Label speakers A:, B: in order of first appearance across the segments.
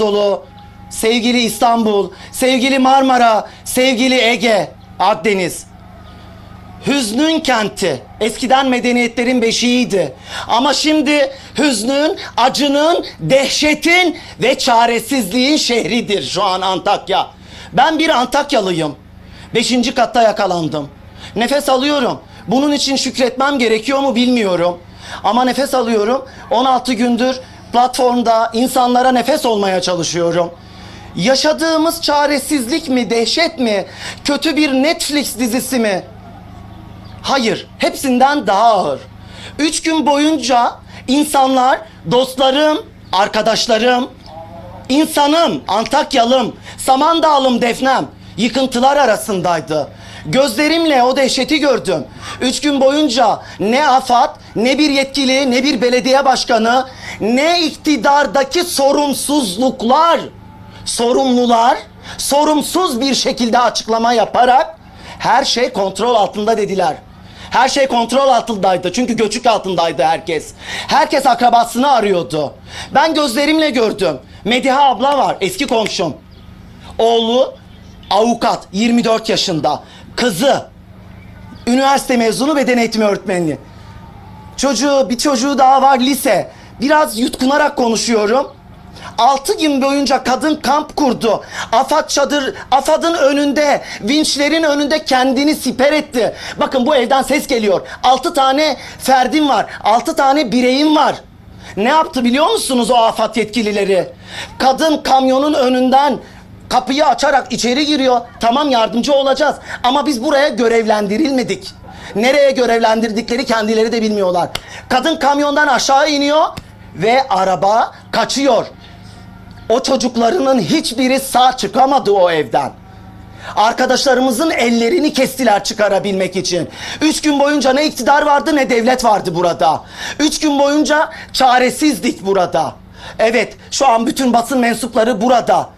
A: dolu, sevgili İstanbul, sevgili Marmara, sevgili Ege, Akdeniz. Hüznün kenti. Eskiden medeniyetlerin beşiğiydi. Ama şimdi hüznün, acının, dehşetin ve çaresizliğin şehridir şu an Antakya. Ben bir Antakyalıyım. Beşinci katta yakalandım. Nefes alıyorum. Bunun için şükretmem gerekiyor mu bilmiyorum. Ama nefes alıyorum. 16 gündür platformda insanlara nefes olmaya çalışıyorum. Yaşadığımız çaresizlik mi, dehşet mi, kötü bir Netflix dizisi mi? Hayır, hepsinden daha ağır. Üç gün boyunca insanlar, dostlarım, arkadaşlarım, insanım, Antakyalım, Samandağlım, Defnem yıkıntılar arasındaydı. Gözlerimle o dehşeti gördüm. Üç gün boyunca ne AFAD, ne bir yetkili, ne bir belediye başkanı, ne iktidardaki sorumsuzluklar, sorumlular, sorumsuz bir şekilde açıklama yaparak her şey kontrol altında dediler. Her şey kontrol altındaydı. Çünkü göçük altındaydı herkes. Herkes akrabasını arıyordu. Ben gözlerimle gördüm. Mediha abla var, eski komşum. Oğlu avukat, 24 yaşında. Kızı üniversite mezunu beden eğitimi öğretmeni. Çocuğu, bir çocuğu daha var lise. Biraz yutkunarak konuşuyorum. Altı gün boyunca kadın kamp kurdu. Afat çadır, Afat'ın önünde, vinçlerin önünde kendini siper etti. Bakın bu evden ses geliyor. Altı tane ferdim var. Altı tane bireyim var. Ne yaptı biliyor musunuz o afat yetkilileri? Kadın kamyonun önünden kapıyı açarak içeri giriyor. Tamam yardımcı olacağız ama biz buraya görevlendirilmedik. Nereye görevlendirdikleri kendileri de bilmiyorlar. Kadın kamyondan aşağı iniyor ve araba kaçıyor. O çocuklarının hiçbiri sağ çıkamadı o evden. Arkadaşlarımızın ellerini kestiler çıkarabilmek için. Üç gün boyunca ne iktidar vardı ne devlet vardı burada. Üç gün boyunca çaresizdik burada. Evet şu an bütün basın mensupları burada.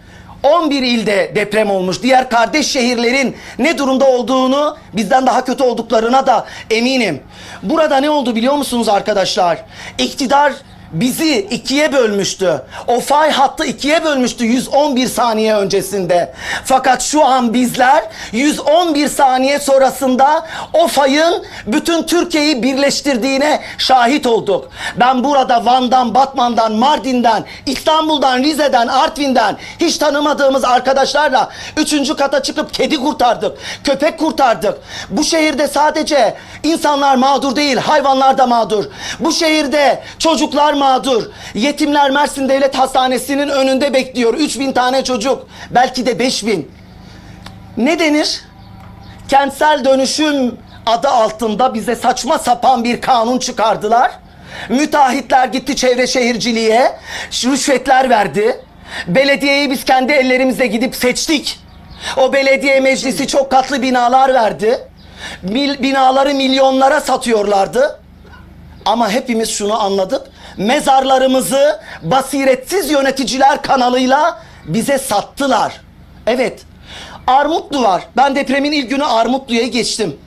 A: 11 ilde deprem olmuş. Diğer kardeş şehirlerin ne durumda olduğunu bizden daha kötü olduklarına da eminim. Burada ne oldu biliyor musunuz arkadaşlar? İktidar bizi ikiye bölmüştü. O fay hattı ikiye bölmüştü 111 saniye öncesinde. Fakat şu an bizler 111 saniye sonrasında o fayın bütün Türkiye'yi birleştirdiğine şahit olduk. Ben burada Van'dan, Batman'dan, Mardin'den, İstanbul'dan, Rize'den, Artvin'den hiç tanımadığımız arkadaşlarla üçüncü kata çıkıp kedi kurtardık, köpek kurtardık. Bu şehirde sadece insanlar mağdur değil, hayvanlar da mağdur. Bu şehirde çocuklar mağdur. Yetimler Mersin Devlet Hastanesi'nin önünde bekliyor. 3000 tane çocuk. Belki de 5000. Ne denir? Kentsel dönüşüm adı altında bize saçma sapan bir kanun çıkardılar. Müteahhitler gitti çevre şehirciliğe, rüşvetler verdi. Belediyeyi biz kendi ellerimizle gidip seçtik. O belediye meclisi çok katlı binalar verdi. Mil- binaları milyonlara satıyorlardı. Ama hepimiz şunu anladık. Mezarlarımızı basiretsiz yöneticiler kanalıyla bize sattılar. Evet. Armutlu var. Ben depremin ilk günü Armutlu'ya geçtim.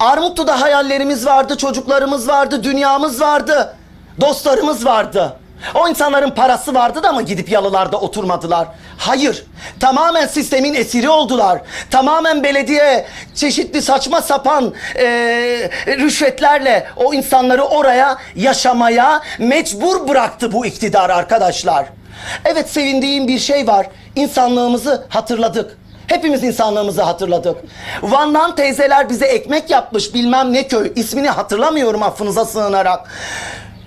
A: Armutlu'da hayallerimiz vardı, çocuklarımız vardı, dünyamız vardı, dostlarımız vardı. O insanların parası vardı da mı gidip yalılarda oturmadılar? Hayır. Tamamen sistemin esiri oldular. Tamamen belediye çeşitli saçma sapan eee, rüşvetlerle o insanları oraya yaşamaya mecbur bıraktı bu iktidar arkadaşlar. Evet sevindiğim bir şey var. İnsanlığımızı hatırladık. Hepimiz insanlığımızı hatırladık. Van'dan teyzeler bize ekmek yapmış bilmem ne köy. İsmini hatırlamıyorum affınıza sığınarak.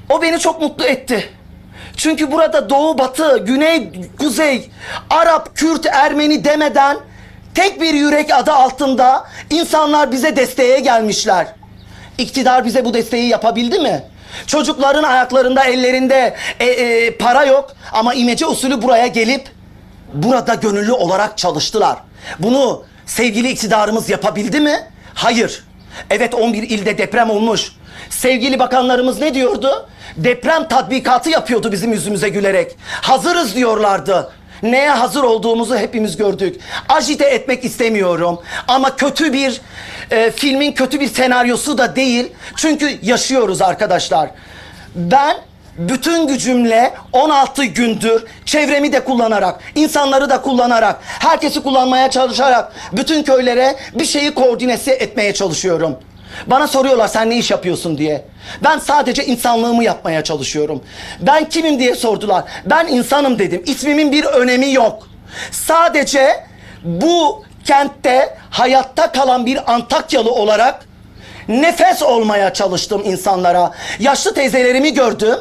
A: O beni çok mutlu etti. Çünkü burada doğu batı, güney, kuzey, Arap, Kürt, Ermeni demeden tek bir yürek adı altında insanlar bize desteğe gelmişler. İktidar bize bu desteği yapabildi mi? Çocukların ayaklarında, ellerinde e, e, para yok ama imece usulü buraya gelip burada gönüllü olarak çalıştılar. Bunu sevgili iktidarımız yapabildi mi? Hayır. Evet 11 ilde deprem olmuş. Sevgili bakanlarımız ne diyordu? Deprem tatbikatı yapıyordu bizim yüzümüze gülerek. Hazırız diyorlardı. Neye hazır olduğumuzu hepimiz gördük. Ajite etmek istemiyorum ama kötü bir e, filmin kötü bir senaryosu da değil. Çünkü yaşıyoruz arkadaşlar. Ben bütün gücümle 16 gündür çevremi de kullanarak, insanları da kullanarak, herkesi kullanmaya çalışarak bütün köylere bir şeyi koordinesi etmeye çalışıyorum. Bana soruyorlar sen ne iş yapıyorsun diye. Ben sadece insanlığımı yapmaya çalışıyorum. Ben kimim diye sordular. Ben insanım dedim. İsmimin bir önemi yok. Sadece bu kentte hayatta kalan bir Antakyalı olarak nefes olmaya çalıştım insanlara. Yaşlı teyzelerimi gördüm.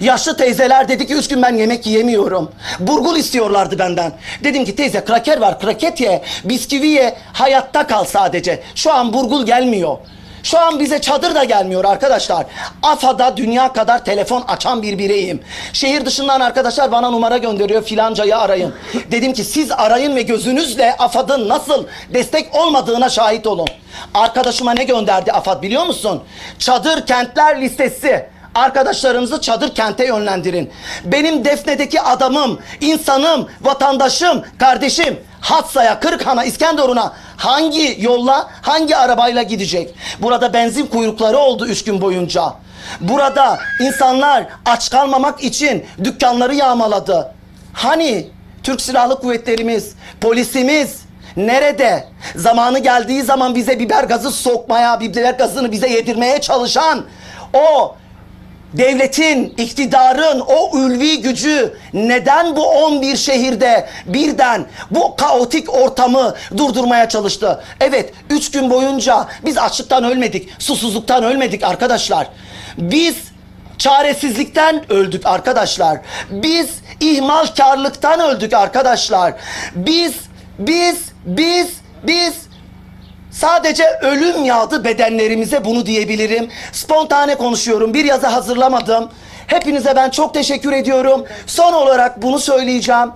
A: Yaşlı teyzeler dedi ki üç gün ben yemek yiyemiyorum. Burgul istiyorlardı benden. Dedim ki teyze kraker var kraket ye, bisküvi ye, hayatta kal sadece. Şu an burgul gelmiyor. Şu an bize çadır da gelmiyor arkadaşlar. AFA'da dünya kadar telefon açan bir bireyim. Şehir dışından arkadaşlar bana numara gönderiyor filancayı arayın. Dedim ki siz arayın ve gözünüzle AFAD'ın nasıl destek olmadığına şahit olun. Arkadaşıma ne gönderdi AFAD biliyor musun? Çadır kentler listesi. Arkadaşlarınızı çadır kente yönlendirin. Benim Defne'deki adamım, insanım, vatandaşım, kardeşim Hatsa'ya, Kırıkhan'a, İskenderun'a hangi yolla, hangi arabayla gidecek? Burada benzin kuyrukları oldu üç gün boyunca. Burada insanlar aç kalmamak için dükkanları yağmaladı. Hani Türk Silahlı Kuvvetlerimiz, polisimiz nerede? Zamanı geldiği zaman bize biber gazı sokmaya, biber gazını bize yedirmeye çalışan o devletin, iktidarın o ülvi gücü neden bu 11 şehirde birden bu kaotik ortamı durdurmaya çalıştı? Evet, 3 gün boyunca biz açlıktan ölmedik, susuzluktan ölmedik arkadaşlar. Biz çaresizlikten öldük arkadaşlar. Biz ihmalkarlıktan öldük arkadaşlar. Biz, biz, biz, biz Sadece ölüm yağdı bedenlerimize bunu diyebilirim. Spontane konuşuyorum. Bir yazı hazırlamadım. Hepinize ben çok teşekkür ediyorum. Son olarak bunu söyleyeceğim.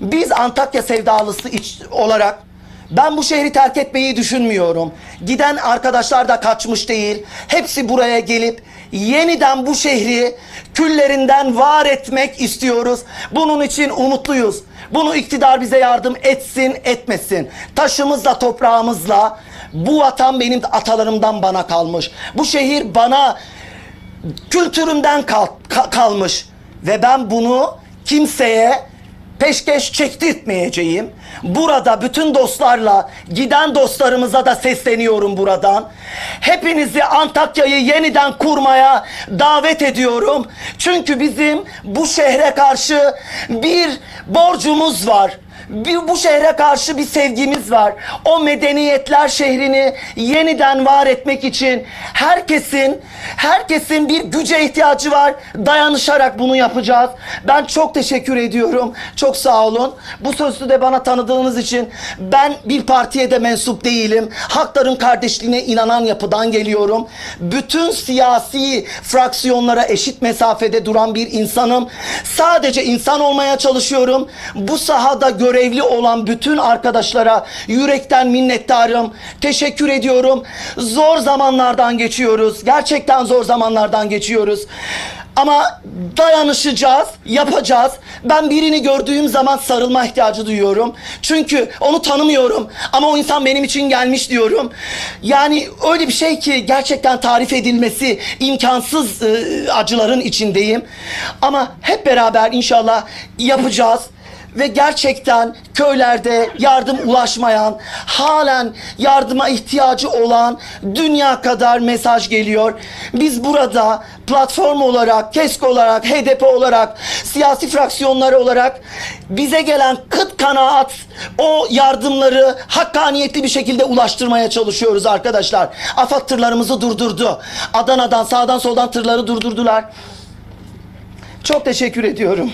A: Biz Antakya sevdalısı iç- olarak ben bu şehri terk etmeyi düşünmüyorum. Giden arkadaşlar da kaçmış değil. Hepsi buraya gelip yeniden bu şehri küllerinden var etmek istiyoruz. Bunun için umutluyuz. Bunu iktidar bize yardım etsin, etmesin. Taşımızla, toprağımızla bu vatan benim atalarımdan bana kalmış. Bu şehir bana kültürümden kal- ka- kalmış. Ve ben bunu kimseye peşkeş çektirtmeyeceğim. Burada bütün dostlarla, giden dostlarımıza da sesleniyorum buradan. Hepinizi Antakya'yı yeniden kurmaya davet ediyorum. Çünkü bizim bu şehre karşı bir borcumuz var. Bir, bu şehre karşı bir sevgimiz var. O medeniyetler şehrini yeniden var etmek için herkesin herkesin bir güce ihtiyacı var. Dayanışarak bunu yapacağız. Ben çok teşekkür ediyorum. Çok sağ olun. Bu sözü de bana tanıdığınız için ben bir partiye de mensup değilim. Hakların kardeşliğine inanan yapıdan geliyorum. Bütün siyasi fraksiyonlara eşit mesafede duran bir insanım. Sadece insan olmaya çalışıyorum. Bu sahada görevli olan bütün arkadaşlara yürekten minnettarım. Teşekkür ediyorum. Zor zamanlardan geçiyoruz. Gerçekten zor zamanlardan geçiyoruz. Ama dayanışacağız, yapacağız. Ben birini gördüğüm zaman sarılma ihtiyacı duyuyorum. Çünkü onu tanımıyorum ama o insan benim için gelmiş diyorum. Yani öyle bir şey ki gerçekten tarif edilmesi imkansız e, acıların içindeyim. Ama hep beraber inşallah yapacağız ve gerçekten köylerde yardım ulaşmayan, halen yardıma ihtiyacı olan dünya kadar mesaj geliyor. Biz burada platform olarak, KESK olarak, HDP olarak, siyasi fraksiyonları olarak bize gelen kıt kanaat o yardımları hakkaniyetli bir şekilde ulaştırmaya çalışıyoruz arkadaşlar. AFAD tırlarımızı durdurdu. Adana'dan, sağdan soldan tırları durdurdular. Çok teşekkür ediyorum.